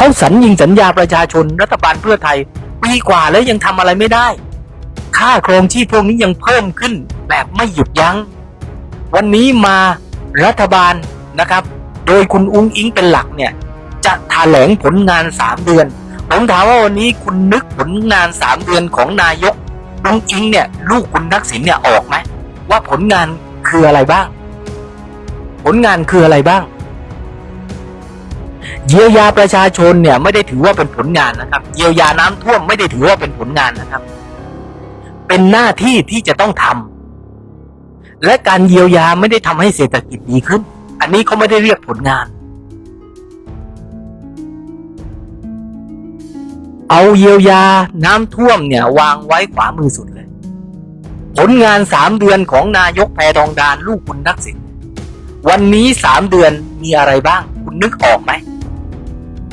เขาสัญญิงสัญญาประชาชนรัฐบาลเพื่อไทยปีกว่าแล้วยังทำอะไรไม่ได้ ค่าครองชีพพวกนี้ยังเพิ่มขึ้นแบบไม่หยุดยัง้ง วันนี้มารัฐบาลนะครับ โดยคุณอุ้งอิงเป็นหลักเนี่ย จะแถลงผลงานสามเดือน ผมถามว่าวันนี้คุณนึกผลงานสามเดือนของนายกอุ้งอิงเนี่ยลูกคุณทักษิณเนี่ยออกไหมว่าผลงานคืออะไรบ้าง ผลงานคืออะไรบ้าง เยียวยาประชาชนเนี่ยไม่ได้ถือว่าเป็นผลงานนะครับ เยียวยาน้ำท่วมไม่ได้ถือว่าเป็นผลงานนะครับ เป็นหน้าที่ที่จะต้องทำและการเยียวยาไม่ได้ทำให้เศรษฐกิจดีขึ้น อันนี้เขาไม่ได้เรียกผลงาน เอาเยียวยาน้ำท่วมเนี่ย วางไว้ขวามือสุดเลย ผลงานสามเดือนของนายกแพทองดานลูกคุณทักษิณวันนี้สามเดือนมีอะไรบ้าง คุณนึกออกไหม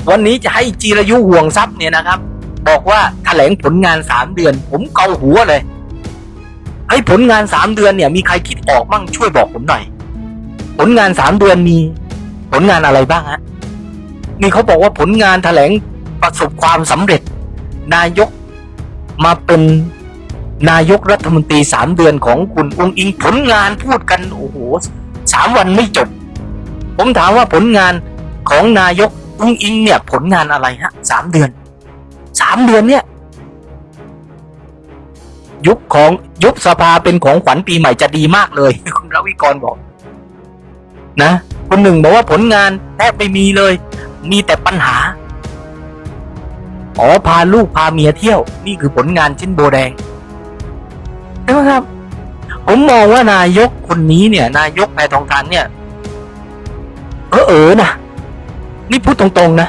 วันนี้จะให้จีรยุห่วงทรัพย์เนี่ยนะครับ บอกว่าแถลงผลงานสามเดือน ผมเกาหัวเลยไอ้ผลงานสามเดือนเนี่ย มีใครคิดออกมั่งช่วยบอกผมหน่อย ผลงานสามเดือนมี ผลงานอะไรบ้างฮะนี่เขาบอกว่าผลงานแถลงประสบความสำเร็จ นายกมาเป็นนายกรัฐมนตรีสามเดือนของคุณอุ้งอิงผลงานพูดกันโอ้โหสามวันไม่จบ ผมถามว่าผลงานของนายก อุ้งอิงเนี่ยผลงานอะไรฮะสามเดือนสามเดือนเนี่ย ยุบของยุบสภาเป็นของขวัญปีใหม่จะดีมากเลยคุณรวิกรบอก นะคนหนึ่งบอกว่าผลงานแทบไม่มีเลย มีแต่ปัญหาอ๋อพาลูกพาเมียเที่ยว นี่คือผลงานชิ้นโบแดงใช่ไหมครับ ผมมองว่านายกคนนี้เนี่ย นายกแพทองทานเนี่ยเออเออนะ นี่พูดตรงๆนะ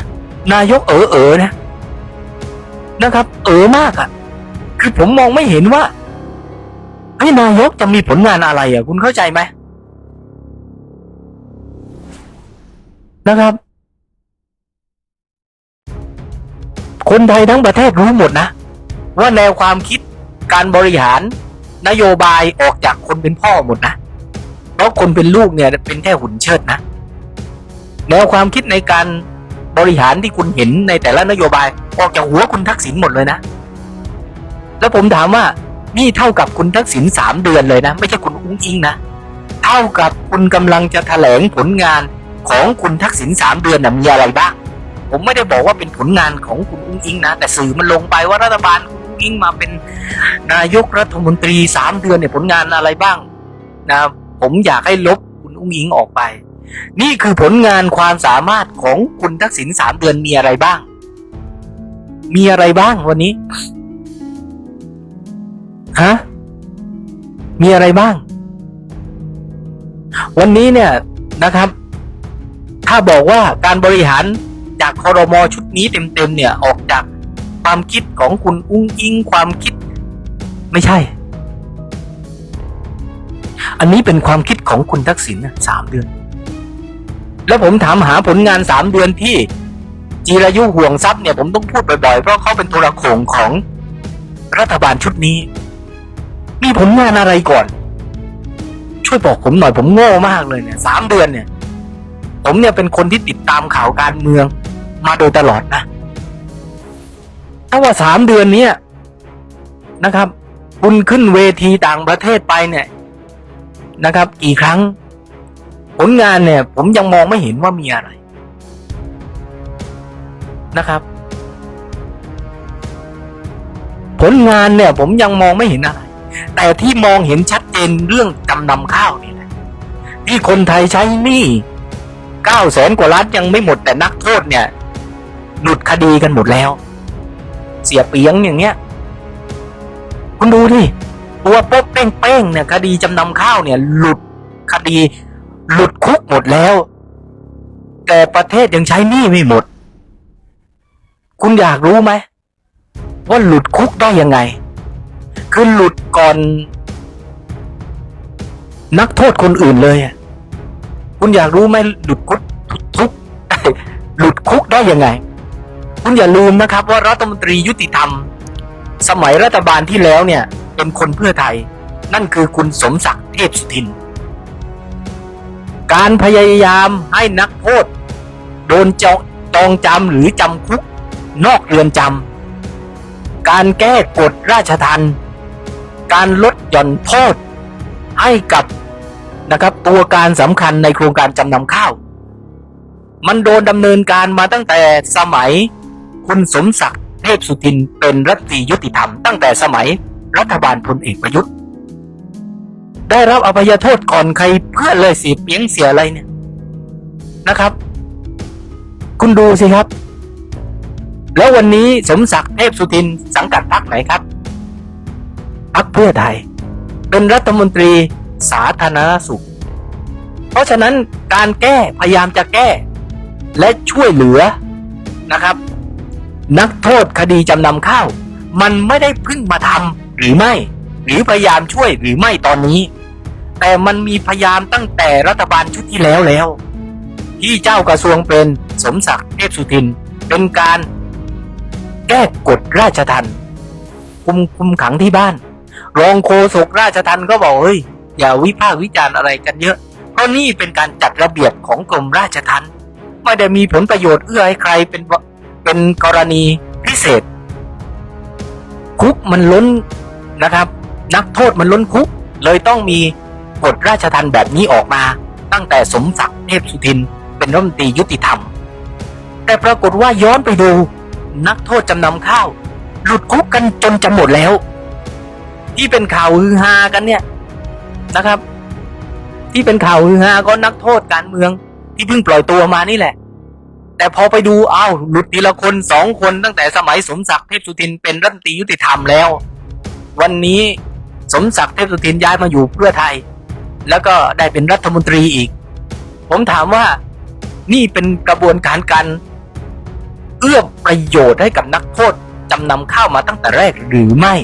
นายกเออเออนะ นะครับ เออมากอะ่ะ คือผมมองไม่เห็นว่าไอ้นายกจะมีผลงานอะไรอะ่ะ คุณเข้าใจไหมนะครับ คนไทยทั้งประเทศรู้หมดนะ ว่าแนวความคิดการบริหาร นโยบายออกจากคนเป็นพ่อหมดนะ เพราะคนเป็นลูกเนี่ยเป็นแค่หุ่นเชิดนะ แนวความคิดในการบริหารที่คุณเห็นในแต่ละนโยบายออกจากหัวคุณทักษิณหมดเลยนะ แล้วผมถามว่านี่เท่ากับคุณทักษิณสามเดือนเลยนะ ไม่ใช่คุณอุ้งอิงนะ เท่ากับคุณกำลังจะแถลงผลงานของคุณทักษิณสามเดือนนะมีอะไรบ้างผมไม่ได้บอกว่าเป็นผลงานของคุณอุ้งอิงนะ แต่สื่อมันลงไปว่ารัฐบาลคุณอุ้งอิงมาเป็นนายกรัฐมนตรีสามเดือนเนี่ยผลงานอะไรบ้างนะผมอยากให้ลบคุณอุ้งอิงออกไป นี่คือผลงานความสามารถของคุณทักษิณสามเดือนมีอะไรบ้าง มีอะไรบ้างวันนี้ ฮะ มีอะไรบ้าง วันนี้เนี่ยนะครับ ถ้าบอกว่าการบริหารจากคอรมอชุดนี้เต็มๆเนี่ยออกจากความคิดของคุณอุ้งอิงความคิด ไม่ใช่ อันนี้เป็นความคิดของคุณทักษิณนสามเดือน แล้วผมถามหาผลงานสามเดือนที่จีรายุห่วงทรัพย์เนี่ยผมต้องพูดบ่อยๆ เพราะเขาเป็นโทรโขงของรัฐบาลชุดนี้ มีผลงานอะไรก่อน ช่วยบอกผมหน่อยผมโง่มากเลยเนี่ยสามเดือนเนี่ย ผมเนี่ยเป็นคนที่ติดตามข่าวการเมืองมาโดยตลอดนะถ้าว่าสามเดือนเนี้ยนะครับ คุณขึ้นเวทีต่างประเทศไปเนี่ยนะครับ กี่ครั้ง ผลงานเนี่ย ผมยังมองไม่เห็นว่ามีอะไรนะครับ ผลงานเนี่ย ผมยังมองไม่เห็นอะไร แต่ที่มองเห็นชัดเจนเรื่องจำนำข้าวนี่แหละที่คนไทยใช้หนี้เก้าแสนกว่าล้านยังไม่หมดแต่นักโทษเนี่ยหลุดคดีกันหมดแล้ว เสียเปียงอย่างเงี้ย คุณดูดิตัวโป๊กเป้งๆเนี่ย คดีจำนำข้าวเนี่ย หลุดคดี หลุดคุกหมดแล้ว แต่ประเทศยังใช้หนี้ไม่หมด คุณอยากรู้ไหมว่าหลุดคุกได้ยังไง คือหลุดก่อน นักโทษคนอื่นเลยคุณอยากรู้ไหมหลุดคุกทุกหลุดคุกได้ยังไง คุณอย่าลืมนะครับ ว่ารัฐมนตรียุติธรรม สมัยรัฐบาลที่แล้วเนี่ย เป็นคนเพื่อไทย นั่นคือคุณสมศักดิ์เทพสุทิน การพยายามให้นักโทษ โดนจาะตองจำหรือจำคุก นอกเรือนจำการแก้กฎราชทัณฑ์การลดหย่อนโทษให้กับนะครับตัวการสำคัญในโครงการจำนำข้าว มันโดนดำเนินการมาตั้งแต่สมัยคุณสมศักดิ์เทพสุทินเป็นรัฐมนตรียุติธรรมตั้งแต่สมัยรัฐบาลพลเอกประยุทธ์ ได้รับอภัยโทษก่อนใครเพื่อนเลยสิเปียงเสียอะไรเนี่ยนะครับ คุณดูสิครับ แล้ววันนี้สมศักดิ์เทพสุทินสังกัดพรรคไหนครับพรรคเพื่อไทย เป็นรัฐมนตรีสาธารณสุข เพราะฉะนั้นการแก้พยายามจะแก้ และช่วยเหลือนะครับ นักโทษคดีจำนำข้าว มันไม่ได้พิ่งมาทำหรือไม่ หรือพยายามช่วยหรือไม่ตอนนี้ แต่มันมีพยายามตั้งแต่รัฐบาลชุดที่แล้วแล้ว ที่เจ้ากระทรวงเป็นสมศักดิ์เทพสุทิน เป็นการแก้กฎราชทัณฑ์คุมคุมขังที่บ้าน รองโฆษกราชทัณฑ์ก็บอกเฮ้ยอย่าวิพากษ์วิจารณ์อะไรกันเยอะ เพราะนี่เป็นการจัดระเบียบของกรมราชทัณฑ์ไม่ได้มีผลประโยชน์เอื้อให้ใครเป็นเป็นกรณีพิเศษ คุกมันล้นนะครับ นักโทษมันล้นคุกเลยต้องมี กฎราชทัณฑ์แบบนี้ออกมา ตั้งแต่สมศักดิ์เทพสุทิน เป็นรัฐมนตรียุติธรรม แต่ปรากฏว่าย้อนไปดู นักโทษจำนำข้าว หลุดคุกกันจนจะหมดแล้ว ที่เป็นข่าวฮือฮากันเนี่ยนะครับ ที่เป็นข่าวฮือฮาก็นักโทษการเมือง ที่เพิ่งปล่อยตัวมานี่แหละ แต่พอไปดูอ้าวหลุดทีละคนสองคนตั้งแต่สมัยสมศักดิ์เทพสุทินเป็นรัฐมนตรียุติธรรมแล้ว วันนี้สมศักดิ์เทพสุทินย้ายมาอยู่เพื่อไทย แล้วก็ได้เป็นรัฐมนตรีอีก ผมถามว่านี่เป็นกระบวนการการเอื้อประโยชน์ให้กับนักโทษจำนำข้าวมาตั้งแต่แรกหรือไม่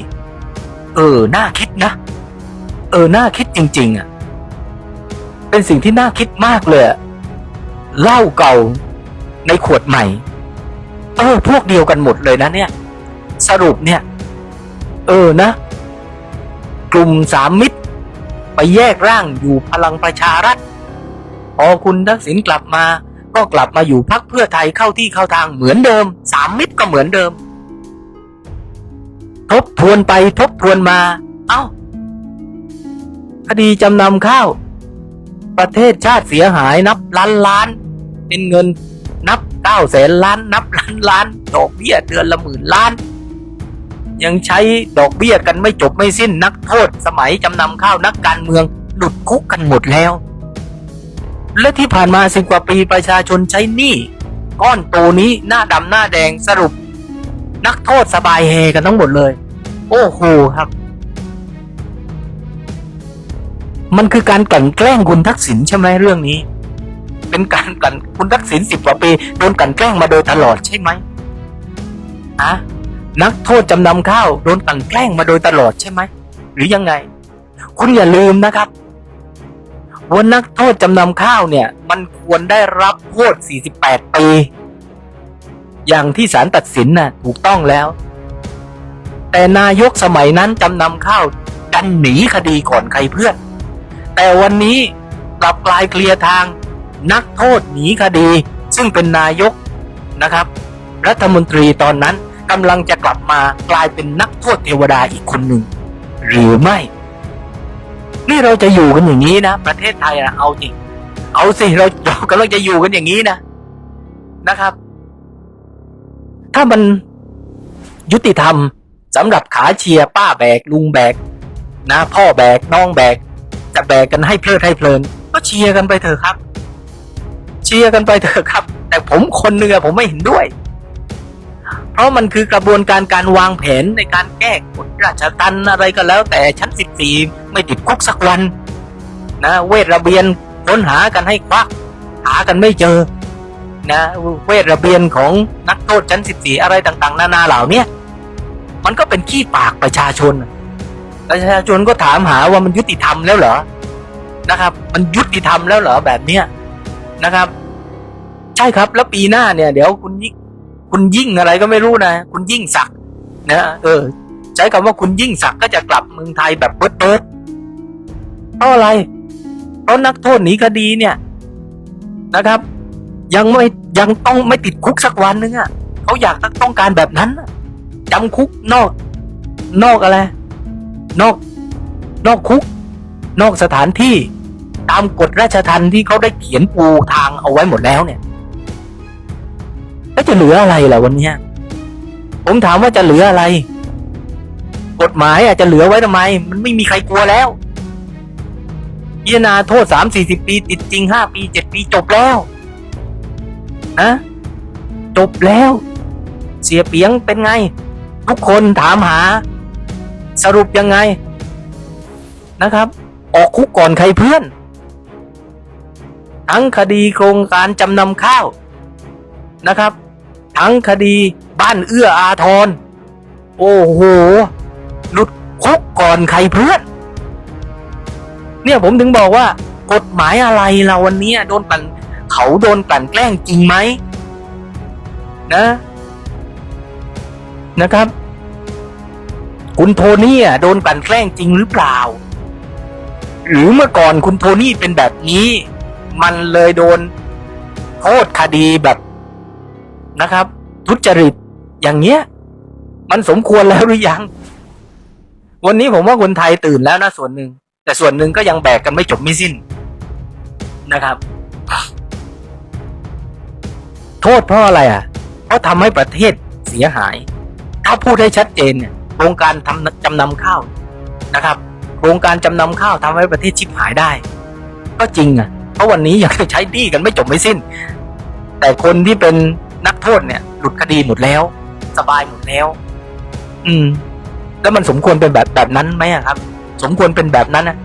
เออ น่าคิดนะ เออ น่าคิดจริง ๆ อะ เป็นสิ่งที่น่าคิดมากเลยเหล้าเก่าในขวดใหม่ เออ พวกเดียวกันหมดเลยนะเนี่ย สรุปเนี่ย เออนะ กลุ่มสามมิตร ไปแยกร่างอยู่พลังประชารัฐ พอคุณทักษิณกลับมาก็กลับมาอยู่พักเพื่อไทยเข้าที่เข้าทางเหมือนเดิม สามมิตรก็เหมือนเดิม ทบทวนไปทบทวนมา เอ้า คดีจำนำข้าว ประเทศชาติเสียหายนับล้านล้าน เป็นเงินนับเก้าแสนล้าน นับล้านล้าน ดอกเบี้ยเดือนละหมื่นล้าน ยังใช้ดอกเบี้ยกันไม่จบไม่สิ้นนักโทษ สมัยจำนำข้าวนักการเมืองหลุดคุกกันหมดแล้ว และที่ผ่านมาสิบกว่าปีประชาชนใช้หนี้ก้อนโตนี้หน้าดำหน้าแดงสรุป นักโทษสบายเฮกันทั้งหมดเลย โอ้โหครับ มันคือการกลั่นแกล้งคุณทักษิณใช่ไหมเรื่องนี้ เป็นการกลั่นคุณทักษิณสิบกว่าปีโดนกลั่นแกล้งมาโดยตลอดใช่ไหมอะ นักโทษจำนำข้าวโดนกลั่นแกล้งมาโดยตลอดใช่ไหม หรือยังไง คุณอย่าลืมนะครับว่านักโทษจำนำข้าวเนี่ย มันควรได้รับโทษ 48 ปี อย่างที่ศาลตัดสินน่ะถูกต้องแล้ว แต่นายกสมัยนั้นจำนำข้าวดันหนีคดีก่อนใครเพื่อน แต่วันนี้กลับกลายเคลียร์ทาง นักโทษหนีคดี ซึ่งเป็นนายกนะครับ รัฐมนตรีตอนนั้น กำลังจะกลับมากลายเป็นนักโทษเทวดาอีกคนหนึ่ง หรือไม่ นี่เราจะอยู่กันอย่างนี้นะ ประเทศไทยนะเอาจริงเอาสิเราเรากำลังจะอยู่กันอย่างนี้นะนะครับ ถ้ามันยุติธรรมสำหรับขาเชียร์ป้าแบก ลุงแบก นะ พ่อแบก น้องแบก จะแบกกันให้เพลิดให้เพลิน ก็เชียร์กันไปเถอะครับ เชียร์กันไปเถอะครับ แต่ผมคนหนึ่งอผมไม่เห็นด้วย เพราะมันคือกระบวนการการวางแผนในการแก้กฎราชทัณฑ์อะไรก็แล้ว แต่ชั้นสิบสี่ไม่ติดคุกสักวัน นะ เวทระเบียนค้นหากันให้ควักหากันไม่เจอ นะ เวทระเบียนของนักโทษชั้นสิบสี่อะไรต่างๆ นานาเหล่านี้มันก็เป็นขี้ปากประชาชน ประชาชนก็ถามหาว่ามันยุติธรรมแล้วเหรอนะครับ มันยุติธรรมแล้วเหรอแบบเนี้ยนะครับ ใช่ครับแล้วปีหน้าเนี่ย เดี๋ยวคุณยิ่ง คุณยิ่งอะไรก็ไม่รู้นะ คุณยิ่งศักนะ เออ ใช้คำว่าคุณยิ่งศักก็จะกลับเมืองไทยแบบเบิดเบิดเพราะอะไร เพราะนักโทษหนีคดีเนี่ยนะครับ ยังไม่ยังต้องไม่ติดคุกสักวันนึงอะเขาอยากต้องการแบบนั้นน่ะจำคุกนอก นอกอะไร นอก นอกคุก นอกสถานที่ ตามกฎราชทัณฑ์ที่เขาได้เขียนปูทางเอาไว้หมดแล้วเนี่ย แล้วจะเหลืออะไรล่ะวันเนี้ยผมถามว่าจะเหลืออะไร กฎหมายอาจจะเหลือไว้ทำไม มันไม่มีใครกลัวแล้วพิจารณาโทษสามสี่สิบปี ติดจริงห้าปีเจ็ดปีจบแล้วนะจบแล้ว เสียเปียงเป็นไง ทุกคนถามหา สรุปยังไงนะครับ ออกคุกก่อนใครเพื่อน ทั้งคดีโครงการจำนำข้าว นะครับ ทั้งคดีบ้านเอื้ออาทร โอ้โห หลุดคุกก่อนใครเพื่อน เนี่ยผมถึงบอกว่ากฎหมายอะไรเราวันนี้โดนกลั่นเขาโดนกลั่นแกล้งจริงไหมนะนะครับ คุณโทนี่โดนกลั่นแกล้งจริงหรือเปล่า หรือเมื่อก่อนคุณโทนี่เป็นแบบนี้ มันเลยโดนโทษคดีแบบ นะครับ ทุจริตอย่างเงี้ย มันสมควรแล้วหรือยัง วันนี้ผมว่าคนไทยตื่นแล้วนะส่วนหนึ่ง แต่ส่วนหนึ่งก็ยังแบกกันไม่จบไม่สิ้นนะครับ โทษเพราะอะไรอะเพราะทำให้ประเทศเสียหาย ถ้าพูดให้ชัดเจนเนี่ยโครงการทำจำนำข้าวนะครับโครงการจำนำข้าวทำให้ประเทศชิบหายได้ ก็จริงอะ เพราะวันนี้ยังใช้หนี้กันไม่จบไม่สิ้น แต่คนที่เป็น นักโทษเนี่ยหลุดคดีหมดแล้ว สบายหมดแล้ว อืม แล้วมันสมควรเป็นแบบแบบนั้นไหมครับ สมควรเป็นแบบนั้นนะ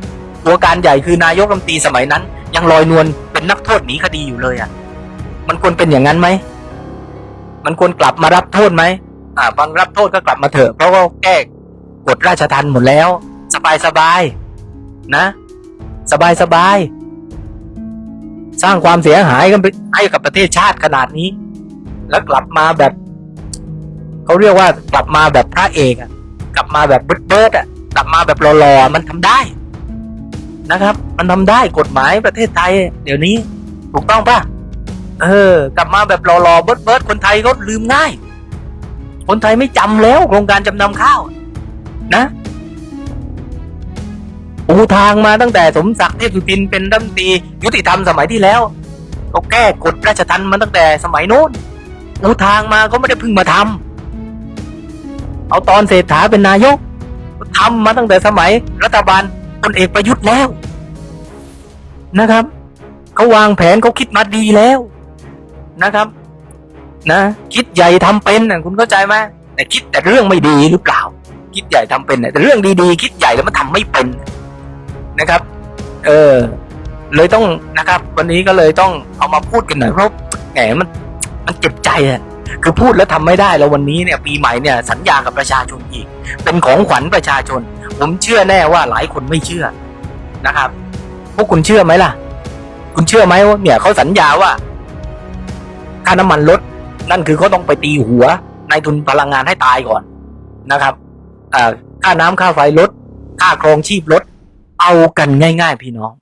ตัวการใหญ่คือนายกรัฐมนตรีสมัยนั้น ยังลอยนวลเป็นนักโทษหนีคดีอยู่เลยอะมันควรเป็นอย่างนั้นไหมมันควรกลับมารับโทษไหมอ่าบางรับโทษก็กลับมาเถอะเพราะว่าแก้กฎราชทัณฑ์หมดแล้ว สบายสบายนะ สบายสบายสร้างความเสียหายกันให้กับประเทศชาติขนาดนี้ แล้วกลับมาแบบเขาเรียกว่ากลับมาแบบพระเอกอะกลับมาแบบเบิร์ดเบิร์ดอะกลับมาแบบหล่อๆมันทำได้นะครับ มันทำได้กฎหมายประเทศไทย เดี๋ยวนี้ ถูกต้องปะเออ กลับมาแบบหล่อๆเบิร์ดเบิร์ดคนไทยก็ลืมง่าย คนไทยไม่จำแล้วโครงการจำนำข้าว นะปูทางมาตั้งแต่สมศักดิ์เทพสุทินเป็นรัฐมนตรียุติธรรมสมัยที่แล้วเขาแก้กฎราชทัณฑ์มาตั้งแต่สมัยโน้น ปูทางมาก็ไม่ได้เพิ่งมาทำเอาตอนเศรษฐาเป็นนายกทำมาตั้งแต่สมัย รัฐบาลพลเอกประยุทธ์แล้ว นะครับเขาวางแผนเขาคิดมาดีแล้วนะครับ นะ คิดใหญ่ทำเป็นนะคุณเข้าใจไหมแต่คิดแต่เรื่องไม่ดีหรือเปล่า คิดใหญ่ทำเป็นแต่เรื่องดีๆ คิดใหญ่แล้วมันทำไม่เป็นนะครับ เออ เลยต้องนะครับ วันนี้ก็เลยต้องเอามาพูดกันหน่อยเพราะแหมมัน มันเจ็บใจอะคือพูดแล้วทำไม่ได้แล้ววันนี้เนี่ยปีใหม่เนี่ยสัญญากับประชาชนอีก เป็นของขวัญประชาชน ผมเชื่อแน่ว่าหลายคนไม่เชื่อนะครับ พวกคุณเชื่อไหมล่ะ คุณเชื่อไหมว่าเนี่ยเขาสัญญาว่าค่าน้ำมันลด นั่นคือเขาต้องไปตีหัวนายทุนพลังงานให้ตายก่อนนะครับค่าน้ำค่าไฟลด ค่าครองชีพลด เอากันง่าย ๆ พี่น้อง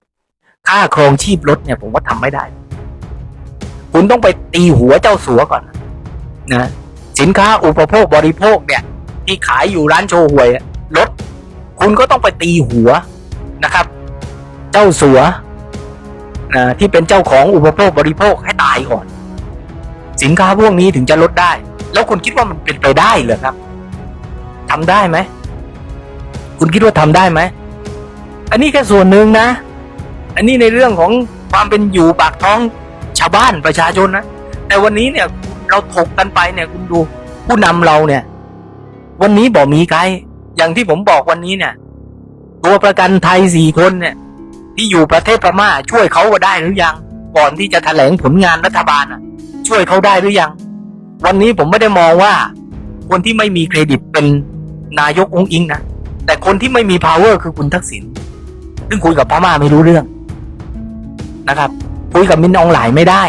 ค่าครองชีพลดเนี่ยผมว่าทำไม่ได้ คุณต้องไปตีหัวเจ้าสัวก่อนนะสินค้าอุปโภคบริโภคเนี่ย ที่ขายอยู่ร้านโชว์หวยลดคุณก็ต้องไปตีหัวนะครับ เจ้าสัวนะที่เป็นเจ้าของอุปโภคบริโภคให้ตายก่อน สินค้าพวกนี้ถึงจะลดได้ แล้วคุณคิดว่ามันเป็นไปได้เหรอครับทำได้ไหมคุณคิดว่าทำได้ไหมอันนี้แค่ส่วนหนึ่งนะ อันนี้ในเรื่องของความเป็นอยู่ปากท้องาวบ้านประชาชนนะ แต่วันนี้เนี่ยเราถกกันไปเนี่ยคุณดูผู้นำเราเนี่ย วันนี้บอกมีไกด์อย่างที่ผมบอกวันนี้เนี่ย ตัวประกันไทยสี่คนเนี่ย ที่อยู่ประเทศพม่าช่วยเขาก็ได้หรือยัง ก่อนที่จะแถลงผลงานรัฐบาลอะ ช่วยเขาได้หรือยัง วันนี้ผมไม่ได้มองว่า คนที่ไม่มีเครดิตเป็นนายกองค์อิงนะแต่คนที่ไม่มี power คือคุณทักษิณซึ่งคุยกับพม่าไม่รู้เรื่องนะครับ คุยกับมินอองหลายไม่ได้